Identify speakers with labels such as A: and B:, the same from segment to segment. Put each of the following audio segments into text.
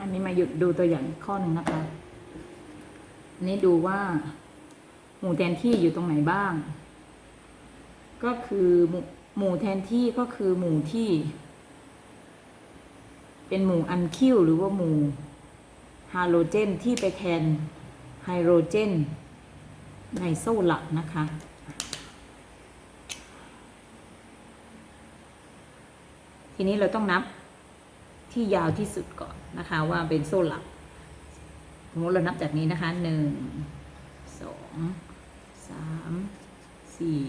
A: อันนี้มาหยุดดูตัวอย่างข้อหนึ่งนะคะนี้ดูว่าหมู่แทนที่อยู่ตรงไหนบ้าง ก็คือหมู่หมู่แทนที่ก็คือหมู่ที่ เป็นหมู่อันคิวหรือว่าหมู่ฮาโลเจนที่ไปแทนไฮโดรเจน ในโซ่หลักนะคะทีนี้เราต้องนับ ที่ยาวที่สุดก่อนนะคะว่าเป็นโซ่หลักสมมติเรานับจากนี้นะคะหนึ่งสองสามสี่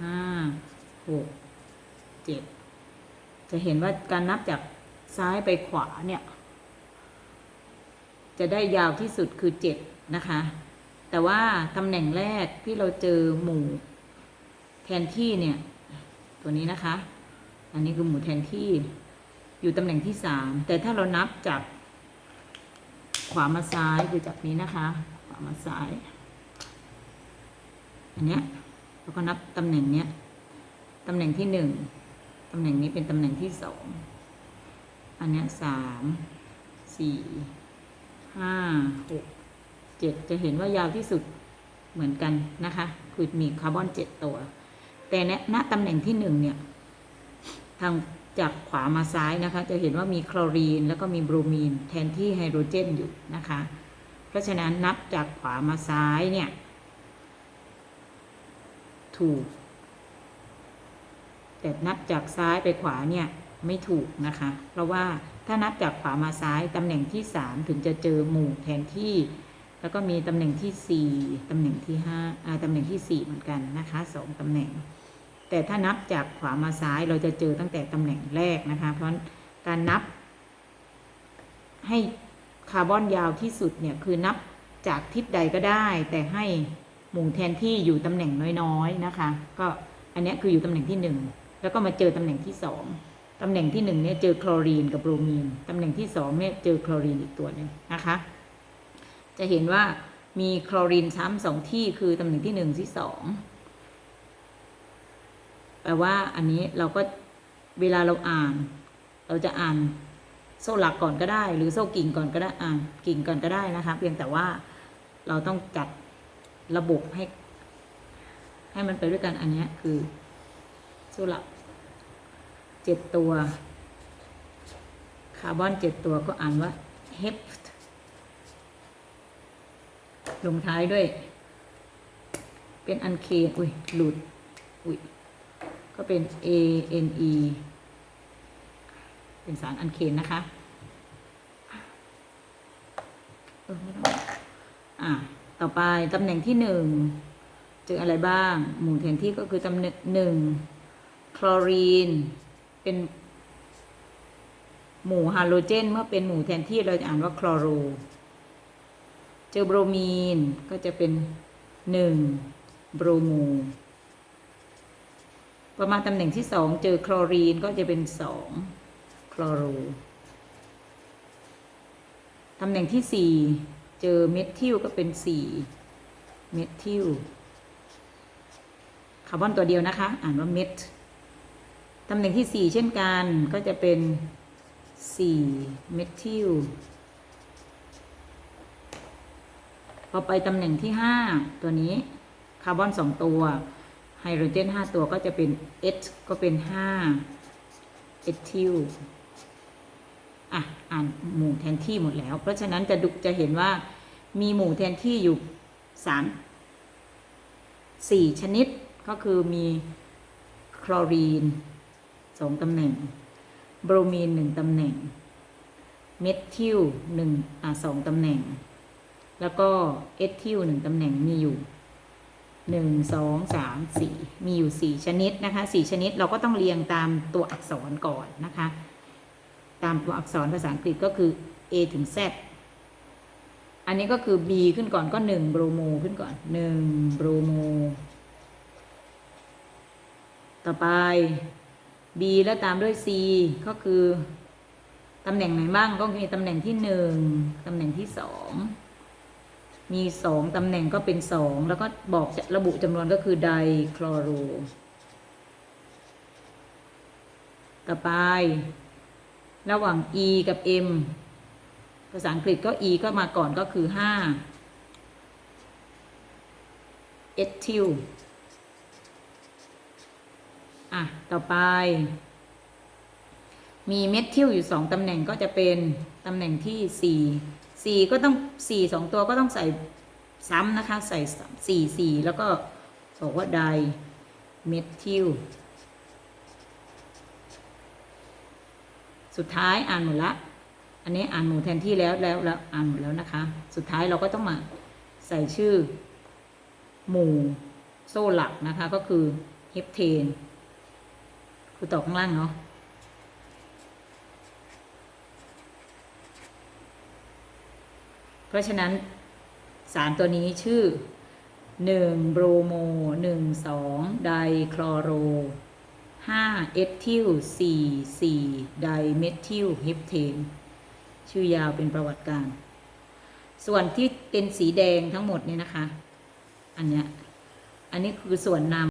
A: ห้าหกเจ็ดจะเห็นว่าการนับจากซ้ายไปขวาเนี่ย จะได้ยาวที่สุดคือเจ็ดนะคะ แต่ว่าตำแหน่งแรกที่เราเจอหมู่แทนที่เนี่ย ตัวนี้นะคะ อันนี้คือหมู่แทนที่ อยู่ตำแหน่งที่สามแต่ถ้าเรานับจากขวามาซ้ายคือจากนี้นะคะ ขวามาซ้าย อันเนี้ยแล้วก็นับตำแหน่งเนี้ยตำแหน่งที่หนึ่งตำแหน่งนี้เป็นตำแหน่งที่สองอันเนี้ยสามสี่ห้าหกเจ็ดจะเห็นว่ายาวที่สุดเหมือนกันนะคะ คือมีคาร์บอนเจ็ดตัว แต่เนี้ยณตำแหน่งที่หนึ่งเนี่ย ทาง จากขวามาซ้ายนะคะ จะเห็นว่ามีคลอรีน แล้วก็มีบรูมีน แทนที่ไฮโดรเจนอยู่นะคะ เพราะฉะนั้นนับจากขวามาซ้ายเนี่ย ถูก แต่นับจากซ้ายไปขวาเนี่ยไม่ถูกนะคะ เพราะว่าถ้านับจากขวามาซ้ายตำแหน่งที่สามถึงจะเจอหมู่แทนที่ แล้วก็มีตำแหน่งที่สี่ตำแหน่งที่ห้าอ่าตำแหน่งที่สี่เหมือนกันนะคะสองตำแหน่ง แต่ถ้านับจากขวามาซ้ายเราจะเจอตั้งแต่ตำแหน่งแรกนะคะ เพราะการนับ ให้คาร์บอนยาวที่สุดเนี่ยคือนับจากทิศใดก็ได้ แต่ให้หมู่แทนที่อยู่ตำแหน่งน้อยๆนะคะ ก็อันนี้คืออยู่ตำแหน่งที่หนึ่งแล้วก็มาเจอตำแหน่งที่สองตำแหน่งที่หนึ่งเนี่ยเจอคลอรีนกับโบรมีนตำแหน่งที่สองเนี่ยเจอคลอรีนอีกตัวหนึ่งนะคะ จะเห็นว่ามีคลอรีนซ้ำสองที่คือตำแหน่งที่หนึ่งที่สอง แปลว่าอันนี้เราก็เวลาเราอ่าน เราจะอ่านโซ่หลักก่อนก็ได้ หรือโซ่กิ่งก่อนก็ได้อ่านกิ่งก่อนก็ได้นะคะ เพียงแต่ว่าเราต้องจัดระบบให้ ให้มันไปด้วยกันอันนี้คือโซ่หลักเจ็ดตัวคาร์บอนเจ็ดตัวก็อ่านว่า heft ลงท้ายด้วย เป็นอันเค อุ้ย หลุด อุ้ย ก็เป็น A N E เป็นสารอันเคนนะคะเออไม่ต้องอะต่อไปตำแหน่งที่หนึ่งเจออะไรบ้าง หมู่แทนที่ก็คือตำแหน่งหนึ่งคลอรีน เป็นหมู่ฮาโลเจน เมื่อเป็นหมู่แทนที่เราจะอ่านว่าคลอโร เจอโบรมีนก็จะเป็นหนึ่งโบรโม ประมาณตำแหน่งที่สองเจอคลอรีนก็จะเป็นสองคลอโรตำแหน่งที่สี่เจอเมทิลก็เป็นสี่เมทิลคาร์บอนตัวเดียวนะคะ อ่านว่าเมทตำแหน่งที่สี่เช่นกันก็จะเป็นสี่เมทิลพอไปตำแหน่งที่ห้าตัวนี้คาร์บอนสองตัว ไฮโดรเจน 5 ตัวก็จะเป็น H ก็เป็น5เอทิลอะอ่านหมู่แทนที่หมดแล้ว เพราะฉะนั้นจะดุจะเห็นว่ามีหมู่แทนที่อยู่สามสี่ชนิดก็คือมีคลอรีนสองตำแหน่ง โบรมีนหนึ่งตำแหน่ง เมทิลหนึ่งอะสองตำแหน่ง แล้วก็เอทิลหนึ่งตำแหน่งมีอยู่ หนึ่งสองสามสี่มีอยู่สี่ชนิดนะคะสี่ชนิดเราก็ต้องเรียงตามตัวอักษรก่อนนะคะ ตามตัวอักษรภาษาอังกฤษก็คือ A ถึง Z อันนี้ก็คือ B ขึ้นก่อนก็หนึ่งโบรโมขึ้นก่อนหนึ่งโบรโม ต่อไป B แล้วตามด้วย C ก็คือ ตำแหน่งไหนบ้างก็มีตำแหน่งที่หนึ่งตำแหน่งที่สอง มีสองตำแหน่งก็เป็นสองแล้วก็บอกจะระบุจำนวนก็คือไดคลอโร ต่อไป ระหว่าง E กับ M ภาษาอังกฤษก็ e ก็มาก่อนก็คือห้าเอทิลอะ ต่อไป มีเมทิลอยู่สองตำแหน่งก็จะเป็นตำแหน่งที่สี่ สี่ก็ต้องสี่สองตัวก็ต้องใส่ซ้ำนะคะ ใส่สี่สี่แล้วก็บอกว่าไดเมทิลสุดท้ายอ่านหมดละ อันนี้อ่านหมู่แทนที่แล้วแล้วแล้วอ่านหมดแล้วนะคะ สุดท้ายเราก็ต้องมาใส่ชื่อ หมู่โซ่หลักนะคะ ก็คือเฮปเทนคือต่อข้างล่างเนาะ เพราะฉะนั้นสารตัวนี้ชื่อ 1 โบรโม 1 2 ไดคลอโร 5 เอทิล 4 4 ไดเมทิลเฮปเทน ชื่อยาวเป็นประวัติการ ส่วนที่เป็นสีแดงทั้งหมดเนี่ยนะคะ อันเนี้ย อันนี้คือส่วนนำ